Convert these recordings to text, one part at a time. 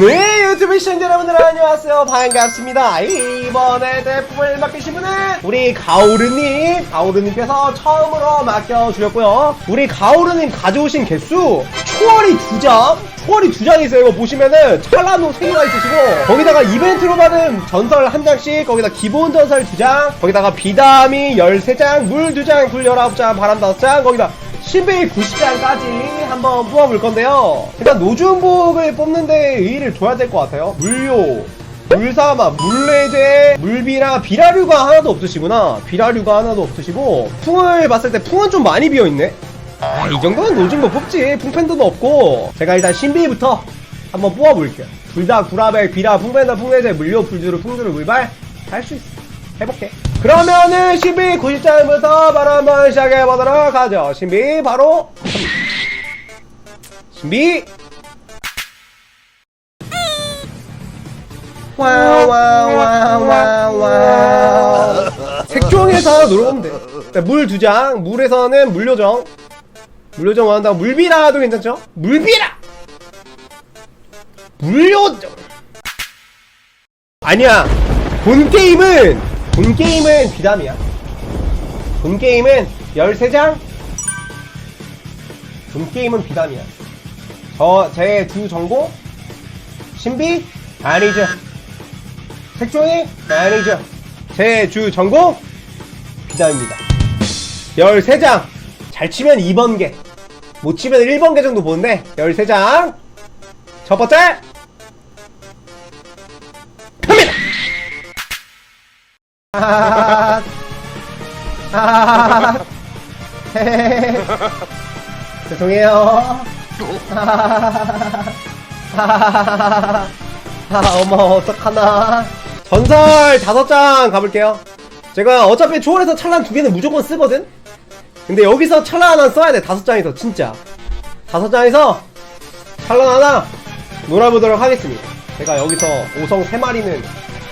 네 유튜브 시청자 여러분들 안녕하세요. 반갑습니다. 이번에 대품을 맡기신 분은 우리 가오르님. 가오르님께서 처음으로 맡겨주셨고요. 우리 가오르님 가져오신 개수 초월이 두장? 초월이 두 장이 있어요. 이거 보시면은 찰나노 세 개가 있으시고 거기다가 이벤트로 받은 전설 한 장씩 거기다 기본 전설 두 장 거기다가 비담이 13장 물 두장 불 19장 바람 5장 거기다 신비 90장까지 한번 뽑아볼 건데요. 일단 노준복을 뽑는데 의의를 둬야 될 것 같아요. 물요, 물사마, 물레제, 물비라, 비라류가 하나도 없으시구나. 비라류가 하나도 없으시고 풍을 봤을 때 풍은 좀 많이 비어있네. 아, 이 정도는 노준복 뽑지. 풍팬더도 없고. 제가 일단 신비부터 한번 뽑아볼게요. 둘 다 구라벨, 비라, 풍팬더, 풍레제, 물요, 불주르, 풍주르, 물발 할 수 있어. 해볼게. 그러면은 신비 90장부터 바로 한번 시작해보도록 하죠. 신비 바로 신비 와와와와와 색종에서 누르면 돼. 물 두 장, 물에서는 물요정. 물요정 원한다고 물비라도 괜찮죠? 물비라! 물요정! 아니야. 본 게임은 본 게임은 비담이야. 본 게임은 13장. 본 게임은 비담이야. 저 제 두 정보 신비 아니죠. 색종이 아니죠. 제주 전공 비담입니다. 13장. 잘 치면 2번 개. 못 치면 1번 개 정도 보는데 13장. 첫 번째 갑니다. 죄송해요. 어머, 어떡하나. 전설 다섯 장 가볼게요. 제가 어차피 초월에서 찰란 두 개는 무조건 쓰거든? 근데 여기서 찰란 하나 써야 돼, 다섯 장에서, 진짜. 다섯 장에서 찰란 하나 놀아보도록 하겠습니다. 제가 여기서 오성 세 마리는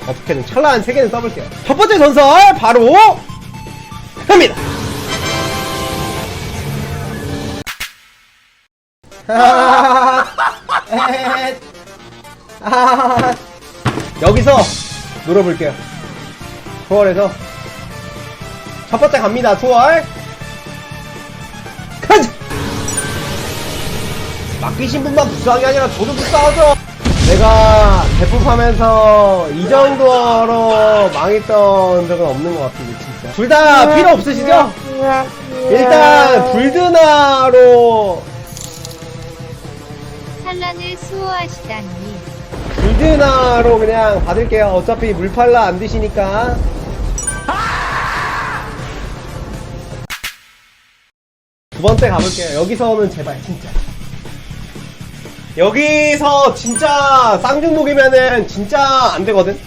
어떻게든 찰나한 세 개는 써볼게요. 첫 번째 전설 바로 갑니다. 여기서 놀아볼게요. 초월해서 첫 번째 갑니다. 초월. 가자. 맡기신 분만 불쌍한 게 아니라 저도 불쌍하죠. 내가 대포하면서 이 정도로 망했던 적은 없는 것 같은데 진짜. 둘 다 필요 없으시죠? 일단 불드나로 산란을 수호하시다니 불드나로 그냥 받을게요. 어차피 물팔라 안 드시니까. 두 번째 가볼게요. 여기서는 제발 진짜. 여기서 진짜 쌍중목이면은 진짜 안 되거든.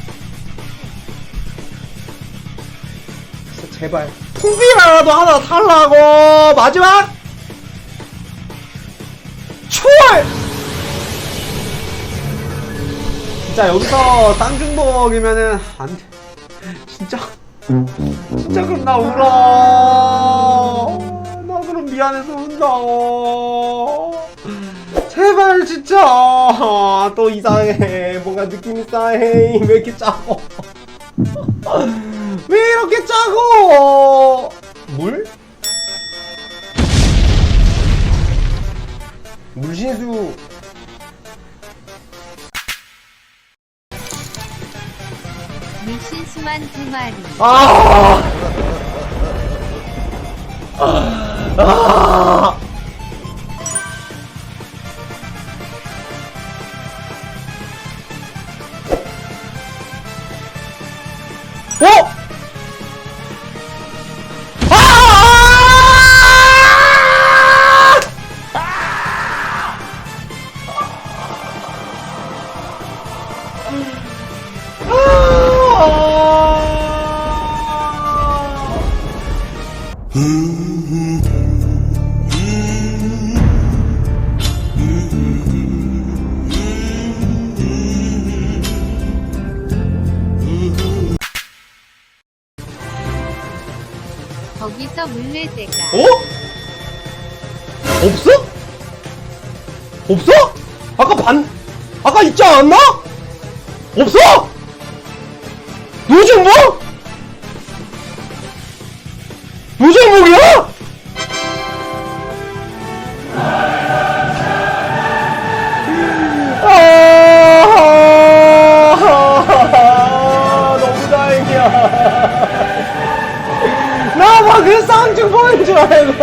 진짜 제발. 풍비라도 하나 살라고 마지막 초월. 진짜 여기서 쌍중목이면은 안 돼. 진짜. 진짜 그럼 나 울어. 나 그럼 미안해서 운다. 제발 진짜 또 이상해 뭔가 느낌 이상해 왜 이렇게 짜고 왜 이렇게 짜고 물? 물신수 물신수만 두 마리 아! 아! 어? 아! 거기서 물레대가 어? 없어? 없어? 아까 반 아까 있지 않았나? 없어? 노정복? 노정복이야? 쌍중 보는 줄 알고.